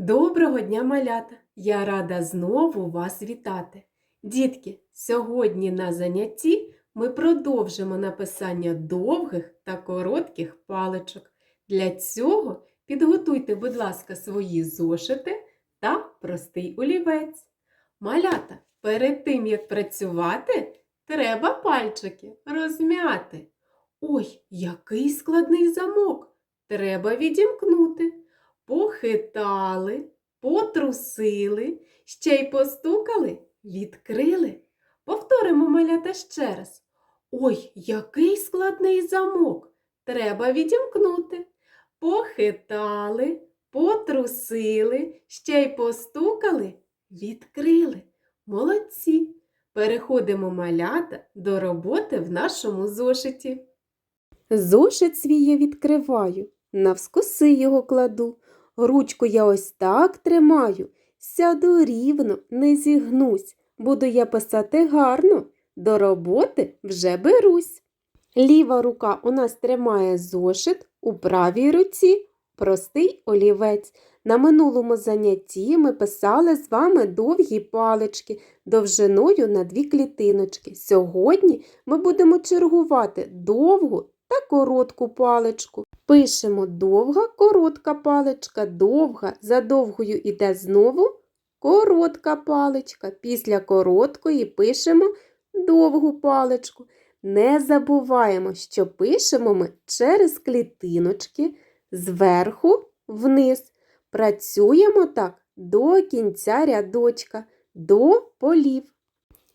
Доброго дня, малята! Я рада знову вас вітати. Дітки, сьогодні на занятті ми продовжимо написання довгих та коротких паличок. Для цього підготуйте, будь ласка, свої зошити та простий олівець. Малята, перед тим як працювати, треба пальчики розм'яти. Ой, який складний замок! Треба відімкнути. Похитали, потрусили, ще й постукали, відкрили. Повторимо малята ще раз. Ой, який складний замок! Треба відімкнути. Похитали, потрусили, ще й постукали, відкрили. Молодці! Переходимо малята до роботи в нашому зошиті. Зошит свій я відкриваю, навскоси його кладу. Ручку я ось так тримаю, сяду рівно, не зігнусь. Буду я писати гарно, до роботи вже берусь. Ліва рука у нас тримає зошит, у правій руці простий олівець. На минулому занятті ми писали з вами довгі палички довжиною на дві клітиночки. Сьогодні ми будемо чергувати довгу та коротку паличку. Пишемо довга, коротка паличка, довга, за довгою іде знову коротка паличка. Після короткої пишемо довгу паличку. Не забуваємо, що пишемо ми через клітиночки зверху вниз. Працюємо так до кінця рядочка, до полів.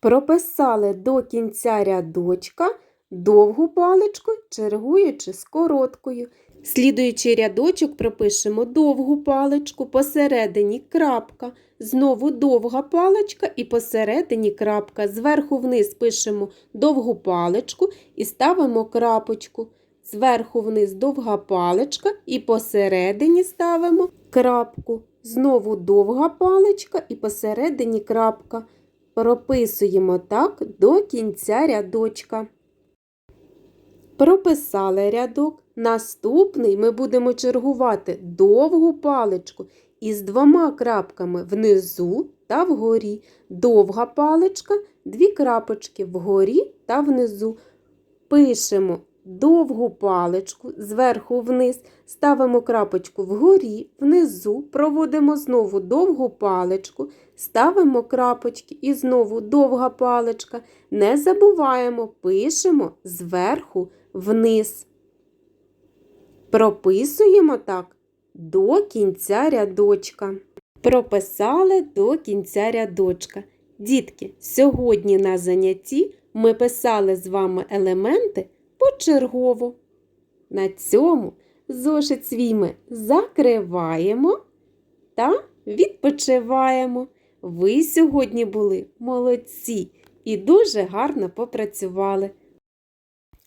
Прописали до кінця рядочка довгу паличку, чергуючи з короткою. Слідуючий рядочок пропишемо довгу паличку, посередині крапка, знову довга паличка і посередині крапка. Зверху вниз пишемо довгу паличку і ставимо крапочку. Зверху вниз довга паличка і посередині ставимо крапку. Знову довга паличка і посередині крапка. Прописуємо так до кінця рядочка. Прописали рядок. Наступний ми будемо чергувати довгу паличку із двома крапками внизу та вгорі. Довга паличка, дві крапочки вгорі та внизу. Пишемо довгу паличку зверху вниз, ставимо крапочку вгорі, внизу, проводимо знову довгу паличку, ставимо крапочки і знову довга паличка. Не забуваємо, пишемо зверху вниз. Прописуємо так до кінця рядочка. Прописали до кінця рядочка. Дітки, сьогодні на занятті ми писали з вами елементи почергово. На цьому зошит свій ми закриваємо та відпочиваємо. Ви сьогодні були молодці і дуже гарно попрацювали.